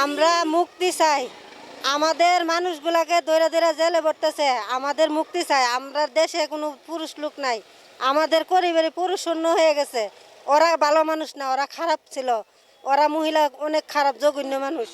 আমরা মুক্তি চাই। আমাদের মানুষগুলাকে ধরে ধরে জেলে পড়তেছে। আমাদের মুক্তি চাই। আমরা দেশে কোনো পুরুষ লোক নাই। আমাদের পরিবারে পুরুষ শূন্য হয়ে গেছে। ওরা ভালো মানুষ না, ওরা খারাপ ছিল। ওরা মহিলা অনেক খারাপ, জঘন্য মানুষ।